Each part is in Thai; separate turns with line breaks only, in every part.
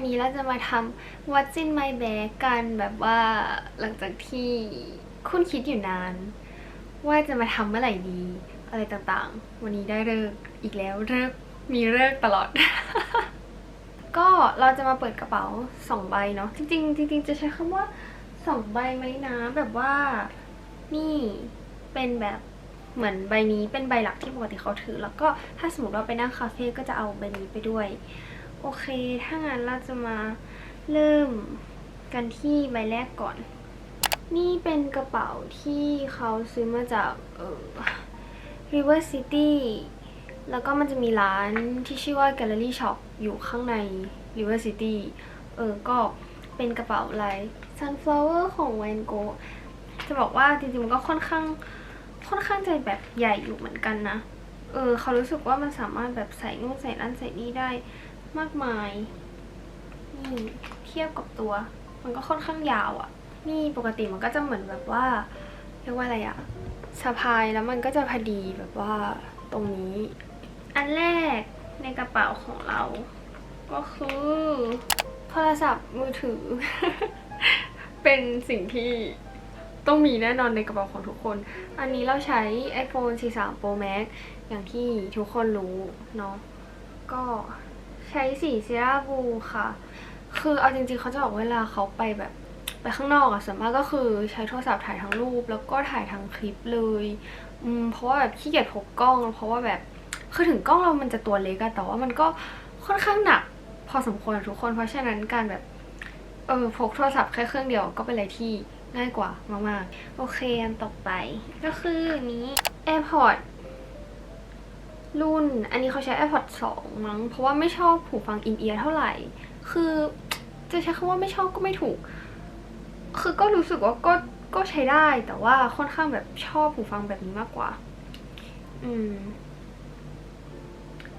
วันนี้เราจะมาทำ What's in my bag กันแบบว่าหลังจากที่คุณคิดอยู่นาน ว่าจะมาทำเมื่อไหร่ดี อะไรต่างๆ วันนี้ได้เลิกอีกแล้วเลิกมีเลิกตลอด ก็เราจะมาเปิดกระเป๋าสองใบเนาะจริงๆจริงๆจะใช้คำว่าสองใบไหมนะแบบว่านี่เป็นแบบเหมือนใบนี้เป็นใบหลักที่ปกติเขาถือ แล้วก็ถ้าสมมติเราไปนั่งคาเฟ่ก็จะเอาใบนี้ไปด้วย โอเค ถ้างั้นเราจะมาเริ่มกันที่ใบแรกก่อน นี่เป็นกระเป๋าที่เขาซื้อมาจากเออ River City แล้วก็มันจะมีร้านที่ชื่อว่า Gallery Shop อยู่ข้างใน River City เออ ก็เป็นกระเป๋าลาย Sunflower ของ Van Gogh จะบอกว่าจริงๆมันก็ค่อนข้างค่อนข้างใจแบบใหญ่อยู่เหมือนกันนะ เออ เขารู้สึกว่ามันสามารถแบบใส่นู่นใส่นั่นใส่นี่ได้ มากมายนี่เทียบกับตัว มันก็ค่อนข้างยาวอะ่ะ นี่ปกติมันก็จะเหมือนแบบว่าเรียกว่าอะไรอะสะพายแล้วมันก็จะพอดีแบบว่าตรงนี้ อันแรกในกระเป๋าของเรา ก็คือ โทรศัพท์มือถือ เป็นสิ่งที่ต้องมีแน่นอนในกระเป๋าของทุกคน อันนี้เราใช้ iPhone 43 Pro Max อย่างที่ทุกคนรู้เนาะก็ ใช้สีเซียบูค่ะ คือเอาจริงๆเขาจะบอกเวลาเขาไปแบบไปข้างนอกอะส่วนมากก็คือใช้โทรศัพท์ถ่ายทั้งรูป แล้วก็ถ่ายทั้งคลิปเลยอืมเพราะว่าแบบขี้เกียจพกกล้อง เพราะว่าแบบคือถึงกล้องเรามันจะตัวเล็กอะแต่ว่ามันก็ค่อนข้างหนัก พอสมควรทุกคน เพราะฉะนั้นการแบบเออพกโทรศัพท์แค่เครื่องเดียวก็เป็นอะไรที่ง่ายกว่ามากๆ โอเคอันต่อไป ก็คือนี้ AirPods รุ่น อันนี้เขาใช้ AirPods 2 มั้ง เพราะว่าไม่ชอบหูฟังอินเอียร์เท่าไหร่ คือจะใช้คำว่าไม่ชอบก็ไม่ถูก คือก็รู้สึกว่าก็ก็ใช้ได้ แต่ว่าค่อนข้างแบบชอบหูฟังแบบนี้มากกว่า อืม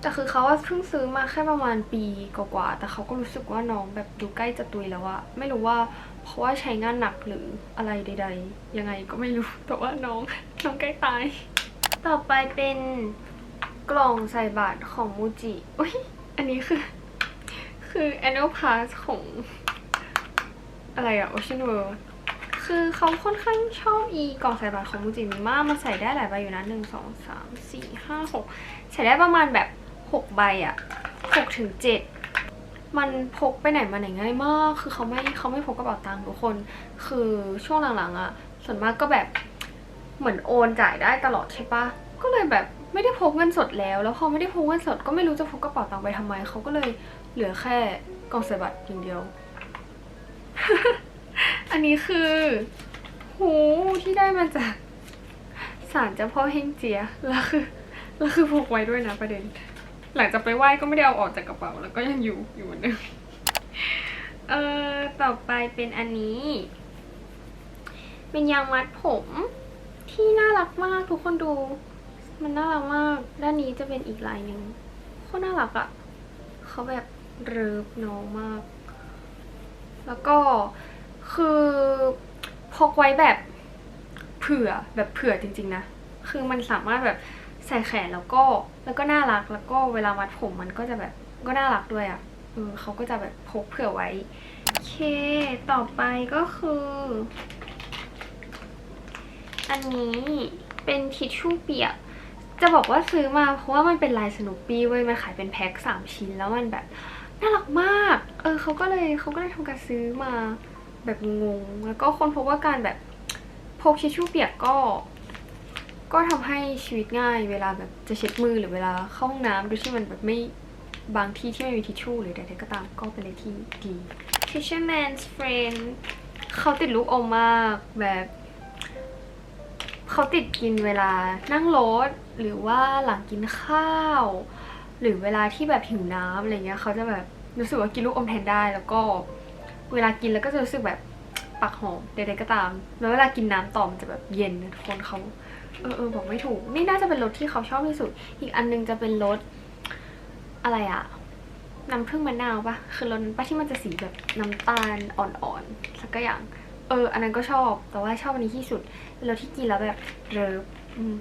แต่คือเขาว่าเพิ่งซื้อมาแค่ประมาณปีกว่าๆ แต่เขาก็รู้สึกว่าน้องแบบดูใกล้จะตุยแล้วอะไม่รู้ว่าเพราะว่าใช้งานหนักหรืออะไรใด ๆ ยังไงก็ไม่รู้ แต่ว่าน้องน้องใกล้ตาย ต่อไปเป็น กล่องใส่บาตรของมูจิอุ้ยอันนี้คือ คือ annual pass ของ อะไรอะ Ocean World คือเขาค่อนข้างชอบอีกล่องใส่บาตรของมูจินี้มากมันใส่ได้หลายใบอยู่นะหนึ่งสองสามสี่ห้าหกใส่ได้ประมาณแบบหกใบอะหกถึงเจ็ดมันพกไปไหนมาไหนง่ายมาก คือเขาไม่เขาไม่พกกระเป๋าตังค์ทุกคน คือช่วงหลังๆอะส่วนมากก็แบบเหมือนโอนจ่ายได้ตลอดใช่ปะก็เลยแบบ ไม่ได้พกเงินสดแล้ว แล้วพอไม่ได้พกเงินสดก็ไม่รู้จะพกกระเป๋าตังค์ไปทำไม เขาก็เลยเหลือแค่กล่องใส่บัตรอย่างเดียว อันนี้คือ หูที่ได้มาจากศาลเจ้าพ่อเฮงเจีย แล้วคือแล้วคือพกไว้ด้วยนะประเด็น หลังจากไปไหว้ก็ไม่ได้เอาออกจากกระเป๋า แล้วก็ยังอยู่อยู่เหมือนเดิมเออต่อไปเป็นอันนี้ เป็นยางมัดผมที่น่ารักมากทุกคนดู มันน่ารักมาก ด้านนี้จะเป็นอีกลายหนึ่งโคตรน่ารักอะ่ะ เขาแบบเริบน้องมาก แล้วก็คือพกไว้แบบเผื่อแบบเผื่อจริง ๆ นะ คือมันสามารถแบบใส่แขนแล้วก็แล้วก็น่ารักแล้วก็เวลามัดผมมันก็จะแบบก็น่ารักด้วยอะ่ะเออเขาก็จะแบบพกเผื่อไว้โอเค ต่อไปก็คือ อันนี้เป็นทิชชู่เปียก จะบอกว่าซื้อมาเพราะว่ามันเป็นลายสนุปปี้เว้ยมันขายเป็นแพ็คสามชิ้นแล้วมันแบบน่ารักมาก เออเขาก็เลยเขาก็เลยทำการซื้อมาแบบงง แล้วก็คนพบว่าการแบบพกทิชชู่เปียกก็ ก็ทำให้ชีวิตง่าย เวลาแบบจะเช็ดมือหรือเวลาเข้าห้องน้ำโดยที่มันแบบไม่บางที่ที่ไม่มีทิชชู่หรือใดๆก็ตามก็เป็นอะไรที่ดี Fisherman's Friend เขาติดลูกอมมากแบบ เขาติดกินเวลานั่งรถ หรือว่าหลังกินข้าว หรือเวลาที่แบบหิวน้ำอะไรเงี้ยเขาจะแบบรู้สึกว่ากินลูกอมแทนได้ แล้วก็เวลากินแล้วก็จะรู้สึกแบบปากหอมใดๆก็ตาม แล้วเวลากินน้ำต่อมันจะแบบเย็นทุกคนเขาเออเออบอกไม่ถูก นี่น่าจะเป็นรสที่เขาชอบที่สุด อีกอันนึงจะเป็นรสอะไรอะน้ำผึ้งมะนาวปะคือรสปะที่มันจะสีแบบน้ำตาลอ่อนๆสักอย่าง เออ อันนั้นก็ชอบ แต่ว่าชอบอันนี้ที่สุดเรสที่กินแล้วแบบเริฟอืม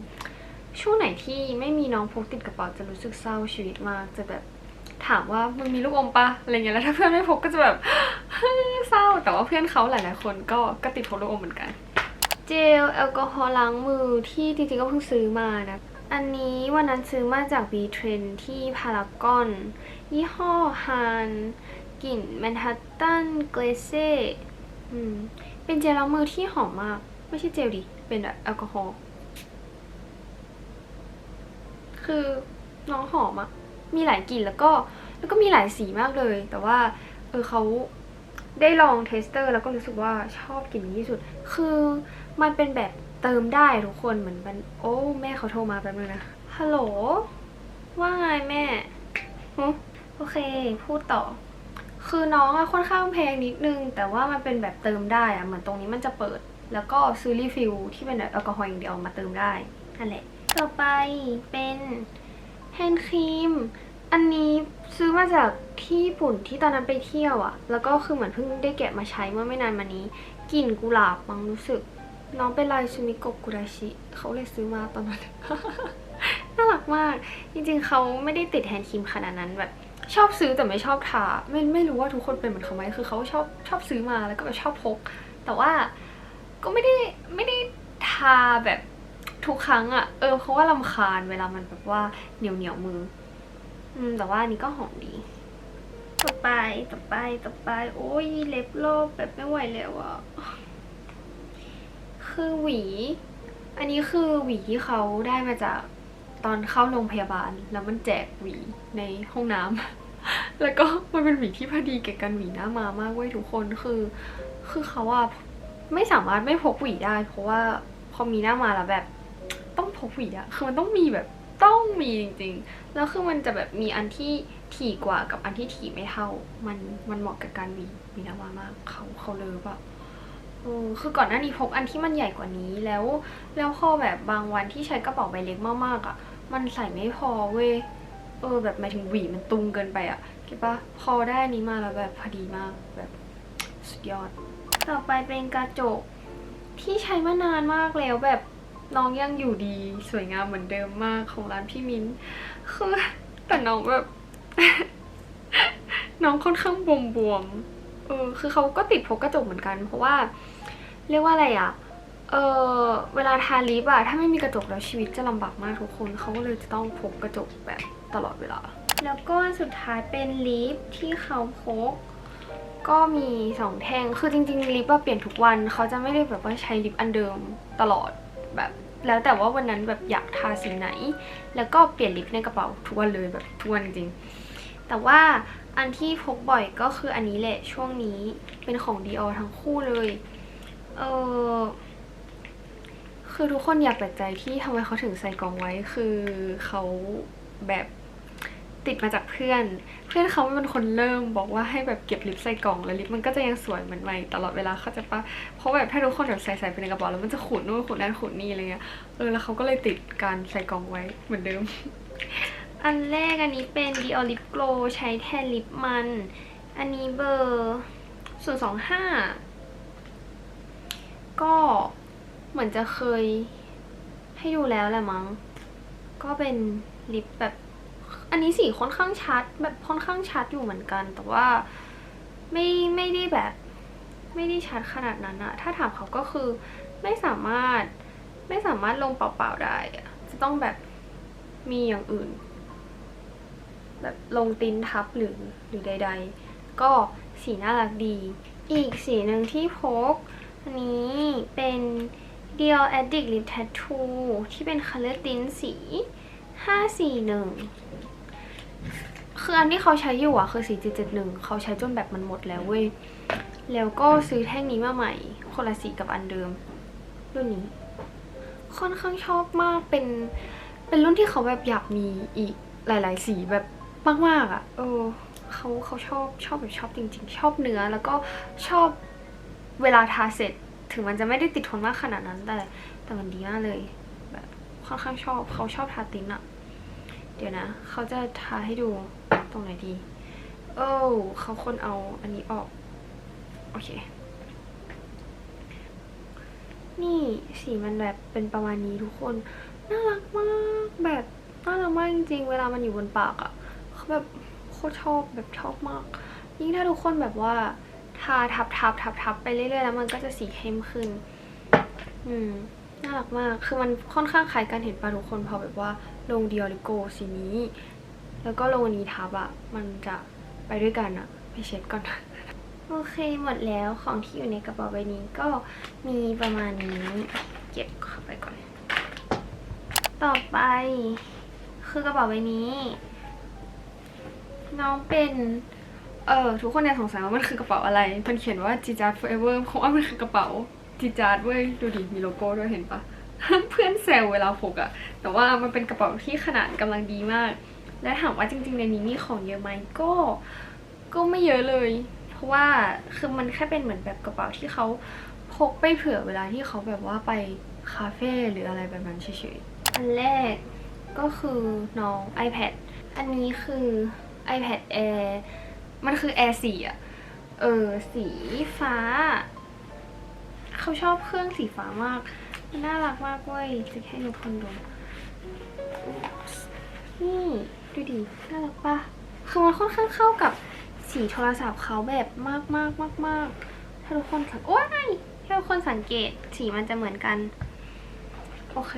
ช่วงไหนที่ไม่มีน้องพกติดกระเป๋าจะรู้สึกเศร้าชีวิตมากจะแบบถามว่ามึงมีลูกอมปะอะไรเงี้ยแล้วถ้าเพื่อนไม่พกก็จะแบบเศร้าแต่ว่าเพื่อนเขาหลายๆคนก็ก็ติดพกลูกอมเหมือนกัน เจลแอลกอฮอล์ล้างมือที่จริงๆก็เพิ่งซื้อมานะอันนี้วันนั้นซื้อมาจาก B Trend ที่พารากอน ยี่ห้อฮานกลิ่นแมนฮัตตันเกรเซ่เป็นเจลล้างมือที่หอมมาก ไม่ใช่เจลดิ เป็นแอลกอฮอล์ คือน้องหอมอะมีหลายกลิ่นแล้วก็แล้วก็มีหลายสีมากเลย แต่ว่าเออเขาได้ลองเทสเตอร์ แล้วก็รู้สึกว่าชอบกลิ่นนี้ที่สุด คือมันเป็นแบบเติมได้ทุกคนเหมือนมันโอ้แม่เขาโทรมาแป๊บนึงนะฮัลโหลว่าไงแม่โอเค พูดต่อ คือน้องอะค่อนข้างแพงนิดนึง แต่ว่ามันเป็นแบบเติมได้อะเหมือนตรงนี้มันจะเปิด แล้วก็ซื้อรีฟิลที่เป็นแบบแอลกอฮอล์อย่างเดียวมาเติมได้นั่นแหละ ต่อไปเป็นแฮนด์ครีม อันนี้ซื้อมาจากที่ญี่ปุ่นที่ตอนนั้นไปเที่ยวอะแล้วก็คือเหมือนเพิ่งได้แกะมาใช้เมื่อไม่นานมานี้กลิ่นกุหลาบมังรู้สึก น้องเป็นลายซูมิโกกุราชิเขาเลยซื้อมาตอนนั้นน่ารักมาก จริงๆเขาไม่ได้ติดแฮนด์ครีมขนาดนั้นแบบชอบซื้อแต่ไม่ชอบทาไม่ไม่รู้ว่าทุกคนเป็นเหมือนเขาไหมคือเขาชอบชอบซื้อมาแล้วก็แบบชอบพก แต่ว่าก็ไม่ได้ไม่ได้ทาแบบ ทุกครั้งอะเออเพราะว่าลำคาญเวลามันแบบว่าเหนียวเหนียวๆมือ อืม แต่ว่าอันนี้ก็หอมดี ต่อไปต่อไปต่อไป โอ้ยเล็บโลบแบบไม่ไหวแล้วอะคือหวี อันนี้คือหวีที่เขาได้มาจากตอนเข้าโรงพยาบาล แล้วมันแจกหวีในห้องน้ำแล้วก็มันเป็นหวีที่พอดีแก่กันหวีหน้ามามากเว้ยทุกคนคือ คือเขาอะไม่สามารถไม่พกหวีได้ เพราะว่าพอมีหน้ามาแล้วแบบต้อง พกหวีอะคือมันต้องมีแบบต้องมีจริงๆ แล้วคือมันจะแบบมีอันที่ถี่กว่ากับอันที่ถี่ไม่เท่า มันมันเหมาะกับการหวีหวีน้ามามากเขาเขาเลยปะเออคือก่อนหน้านี้พกอันที่มันใหญ่กว่านี้แล้ว แล้วพอแบบบางวันที่ใช้กระเป๋าใบเล็กมากๆอะมันใส่ไม่พอเว้ยเออ แบบหมายถึงหวีมันตุงเกินไปอะเก็ตปะพอได้อันนี้มาแล้วแบบพอดีมากแบบสุดยอด ต่อไปเป็นกระจกที่ใช้มานานมากแล้วแบบ น้องยังอยู่ดีสวยงามเหมือนเดิมมากของร้านพี่มิ้นคือแต่น้องแบบ น้องค่อนข้างบวมบวมๆเออคือเขาก็ติดพกกระจกเหมือนกัน เพราะว่า เรียกว่าอะไรอะเออเวลาทาลิปอะถ้าไม่มีกระจกแล้วชีวิตจะลำบากมากทุกคนเขาก็เลยจะต้องพกกระจกแบบตลอดเวลา แล้วก็อันสุดท้ายเป็นลิปที่เขาพกก็มีสองแท่ง คือจริงๆลิปอะเปลี่ยนทุกวัน เขาจะไม่ได้แบบว่าใช้ลิปอันเดิมตลอด แบบ แล้วแต่ว่าวันนั้นแบบอยากทาสีไหน แล้วก็เปลี่ยนลิปในกระเป๋าทุกวันเลยแบบทุกวันจริง แต่ว่าอันที่พกบ่อยก็คืออันนี้แหละช่วงนี้เป็นของดีออทั้งคู่เลย เออคือทุกคนอย่าแปลกใจที่ทำไมเขาถึงใส่กล่องไว้ คือเขาแบบ ติดมาจากเพื่อน เพื่อนเขาเป็นคนเริ่มบอกว่าให้แบบเก็บลิปใส่กล่องแล้วลิปมันก็จะยังสวยเหมือนใหม่ตลอดเวลาเขาจะปะเพราะแบบถ้าทุกคนแบบใส่ใส่ไปในกระเป๋าแล้วมันจะขูดนู่นขูดนั่นขูดนี่อะไรเงี้ยเออแล้วเขาก็เลยติดการใส่กล่องไว้เหมือนเดิม อันแรกอันนี้เป็น Dior Lip Glow ใช้แทนลิปมัน อันนี้เบอร์ศูนย์สองห้าก็เหมือนจะเคยให้ดูแล้วแหละมั้ง ก็เป็นลิปแบบ อันนี้สีค่อนข้างชัด แบบค่อนข้างชัดอยู่เหมือนกัน แต่ว่าไม่ไม่ได้แบบ ไม่ได้ชัดขนาดนั้นอะถ้าถามเขาก็คือไม่สามารถไม่สามารถลงเปล่าๆได้อะจะต้องแบบมีอย่างอื่น แบบลงตินทับหรือหรือใด ๆ ก็สีน่ารักดี อีกสีหนึ่งที่พกอันนี้เป็น Dior Addict Lip Tattoo ที่เป็น Color Tint สี 541 คืออันที่เขาใช้อยู่อะคือสี771 เขาใช้จนแบบมันหมดแล้วเว้ย แล้วก็ซื้อแท่งนี้มาใหม่ คนละสีกับอันเดิม รุ่นนี้ ค่อนข้างชอบมาก เป็น เป็นรุ่นที่เขาแบบอยากมีอีกหลาย ๆ สีแบบมาก ๆอะเออเขาเขาชอบชอบแบบชอบจริง ๆ ชอบเนื้อ แล้วก็ชอบเวลาทาเสร็จ ถึงมันจะไม่ได้ติดทนมากขนาดนั้น แต่แต่มันดีมากเลย แบบค่อนข้างชอบ เขาชอบทาติ้นอะ เดี๋ยวนะ เขาจะทาให้ดูตรงไหนดี โอ้เขาคนเอาอันนี้ออก โอเค นี่สีมันแบบเป็นประมาณนี้ทุกคน น่ารักมากแบบน่ารักมากจริงๆ เวลามันอยู่บนปากอะ่ะเขาแบบโคตรชอบแบบชอบมาก ยิ่งถ้าทุกคนแบบว่าทาทับทับทับทับไปเรื่อยๆ แล้วมันก็จะสีเข้มขึ้น อืม น่ารักมาก คือมันค่อนข้างคล้ายกันเห็นปะทุกคนพอแบบว่า ลงดิออริโกสีนี้ แล้วก็ลงอันนี้ทับอะมันจะไปด้วยกันอะไปเช็ดก่อน โอเคหมดแล้วของที่อยู่ในกระเป๋าใบนี้ก็มีประมาณนี้เก็บเข้าไปก่อน ต่อไป คือกระเป๋าใบนี้ น้องเป็นเออทุกคนเนี่ยสงสัยว่ามันคือกระเป๋าอะไรมันเขียนว่าจีจาร์ forever เพราะว่ามันคือกระเป๋าจีจาร์เว้ยดูดิมีโลโก้ด้วยเห็นปะ เพื่อนแซวเวลาพกอะแต่ว่ามันเป็นกระเป๋าที่ขนาดกำลังดีมาก และถามว่าจริง ๆ ในนี้มีของเยอะไหมก็ ก็ไม่เยอะเลย เพราะว่าคือมันแค่เป็นเหมือนแบบกระเป๋าที่เขาพกไปเผื่อเวลาที่เขาแบบว่าไปคาเฟ่หรืออะไรแบบนั้นเฉยๆ อันแรกก็คือน้อง iPad อันนี้คือ iPad Air มันคือ Air 4อะเออ สีฟ้า เขาชอบเครื่องสีฟ้ามาก มันน่ารักมากเว้ยจะให้ทุกคนดูนี่ดูดิน่ารักปะคือมันค่อนข้างเข้ากับสีโทรศัพท์เขาแบบมากมากมากมากถ้าทุกคนสังโอ้ยถ้าทุกคนสังเกตสีมันจะเหมือนกัน โอเค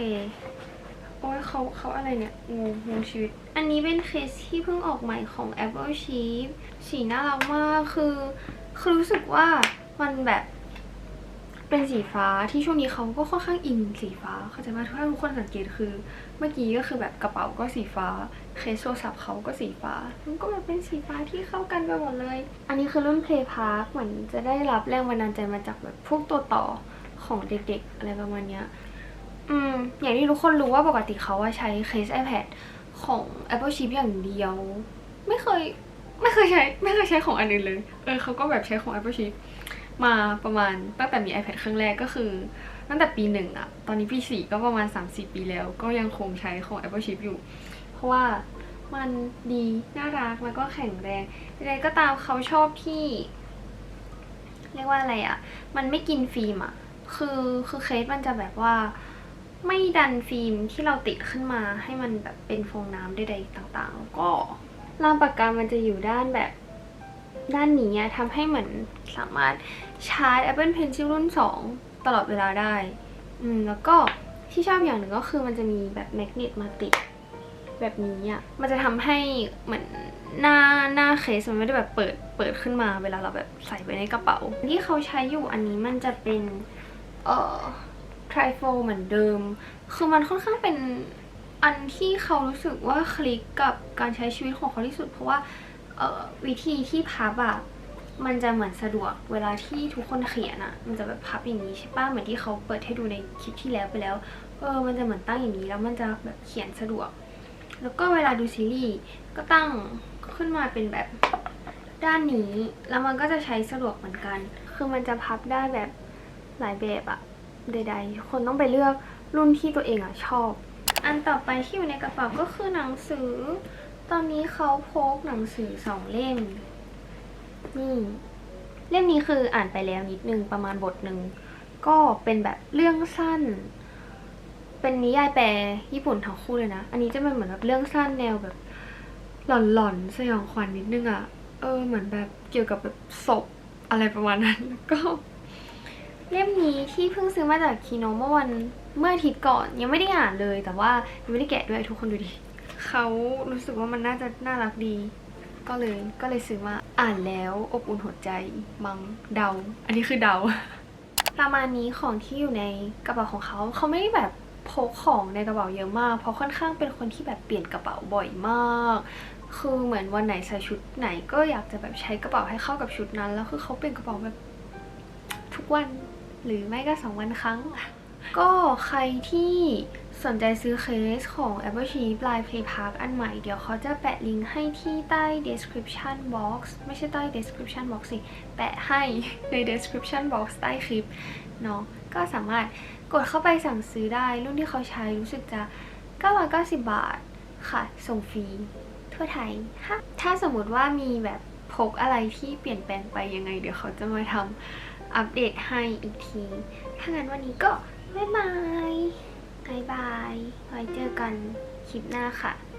โอ้ยเขาเขาอะไรเนี่ยงงงงชีวิต อันนี้เป็นเคสที่เพิ่งออกใหม่ของ Apple Sheep สีน่ารักมากคือ คือรู้สึกว่ามันแบบ เป็นสีฟ้าที่ช่วงนี้เขาก็ค่อนข้างอินสีฟ้า เข้าใจไหมถ้าทุกคนสังเกตคือ เมื่อกี้ก็คือแบบกระเป๋าก็สีฟ้า เคสโทรศัพท์เขาก็สีฟ้า มันก็แบบเป็นสีฟ้าที่เข้ากันไปหมดเลย อันนี้คือรุ่น Play Park เหมือนจะได้รับแรงบันดาลใจมาจากแบบพวกตัวต่อของเด็กๆ อะไรประมาณเนี้ย อืม อย่างที่ทุกคนรู้ว่าปกติเขาว่าใช้เคส iPad ของ Apple Chip อย่างเดียว ไม่เคย ไม่เคยใช้ ไม่เคยใช้ของอันอื่นเลย เออเขาก็แบบใช้ของ Apple Chip มาประมาณตั้งแต่มี iPad เครื่องแรกก็คือ ตั้งแต่ปีหนึ่งอะตอนนี้ปีสี่ก็ประมาณ 3-4 ปีแล้ว ก็ยังคงใช้ของ Apple Chip อยู่ เพราะว่ามันดีน่ารักแล้วก็แข็งแรงอะไรก็ตามเขาชอบที่ เรียกว่าอะไรอะมันไม่กินฟิล์มอะคือคือเคสมันจะแบบว่าไม่ดันฟิล์มที่เราติดขึ้นมาให้มันแบบเป็นฟองน้ำใดๆต่างๆ แล้วก็รามปากกามันจะอยู่ด้านแบบ ด้านนี้ทำให้เหมือนสามารถชาร์จ Apple Pencil รุ่น 2 ตลอดเวลาได้ อืม แล้วก็ที่ชอบอย่างหนึ่งก็คือมันจะมีแบบแมกเนตมาติดแบบนี้อะ มันจะทำให้เหมือนหน้าหน้าเคสมันไม่ได้แบบเปิดเปิดขึ้นมาเวลาเราแบบใส่ไว้ในกระเป๋า ที่เขาใช้อยู่อันนี้มันจะเป็น เอ่อทริโฟเหมือนเดิม คือมันค่อนข้างเป็นอันที่เขารู้สึกว่าคลิกกับการใช้ชีวิตของเขาที่สุด เพราะว่า วิธีที่พับอะมันจะเหมือนสะดวกเวลาที่ทุกคนเขียนอะมันจะแบบพับอย่างนี้ใช่ปะเหมือนที่เขาเปิดให้ดูในคลิปที่แล้วไปแล้วเออมันจะเหมือนตั้งอย่างนี้แล้วมันจะแบบเขียนสะดวก แล้วก็เวลาดูซีรีส์ก็ตั้งขึ้นมาเป็นแบบด้านนี้แล้วมันก็จะใช้สะดวกเหมือนกัน คือมันจะพับได้แบบหลายแบบอะใดๆ คนต้องไปเลือกรุ่นที่ตัวเองอะชอบ อันต่อไปที่อยู่ในกระเป๋าก็คือหนังสือ ตอนนี้เขาพกหนังสือสองเล่ม นี่ เล่มนี้คืออ่านไปแล้วนิดนึงประมาณบทหนึ่ง ก็เป็นแบบเรื่องสั้น เป็นนิยายแปลญี่ปุ่นทั้งคู่เลยนะ อันนี้จะเป็นเหมือนแบบเรื่องสั้นแนวแบบหลอนๆสยองขวัญนิดนึงอะ่ะ เออ เหมือนแบบเกี่ยวกับแบบศพอะไรประมาณนั้นก็ เล่มนี้ที่เพิ่งซื้อมาจากคีโนเมื่อวันเมื่ออาทิตย์ก่อน ยังไม่ได้อ่านเลย แต่ว่ายังไม่ได้แกะด้วยทุกคนดูดิ เขารู้สึกว่ามันน่าจะน่ารักดี ก็เลยก็เลยซื้อมาอ่านแล้วอบอุ่นหัวใจมังเดา อันนี้คือเดา ประมาณนี้ของที่อยู่ในกระเป๋าของเขาเขาไม่ได้แบบพกของในกระเป๋าเยอะมาก เพราะค่อนข้างเป็นคนที่แบบเปลี่ยนกระเป๋าบ่อยมาก คือเหมือนวันไหนใส่ชุดไหนก็อยากจะแบบใช้กระเป๋าให้เข้ากับชุดนั้น แล้วคือเขาเปลี่ยนกระเป๋าแบบทุกวัน หรือไม่ก็สองวันครั้ง ก็ใครที่ สนใจซื้อเคสของ Apple Sheep Live Play Park อันใหม่ เดี๋ยวเขาจะแปะลิงก์ให้ที่ใต้ description box ไม่ใช่ใต้ description box สิ แปะให้ใน description box ใต้คลิปเนาะก็สามารถกดเข้าไปสั่งซื้อได้ รุ่นที่เขาใช้รู้สึกจะ 990 บาทค่ะ ส่งฟรีทั่วไทยค่ะถ้าสมมติว่ามีแบบพกอะไรที่เปลี่ยนแปลงไปยังไง เดี๋ยวเขาจะมาทำอัปเดตให้อีกที ถ้างั้นวันนี้ก็บ๊ายบาย บายบาย ไว้เจอกันคลิปหน้าค่ะ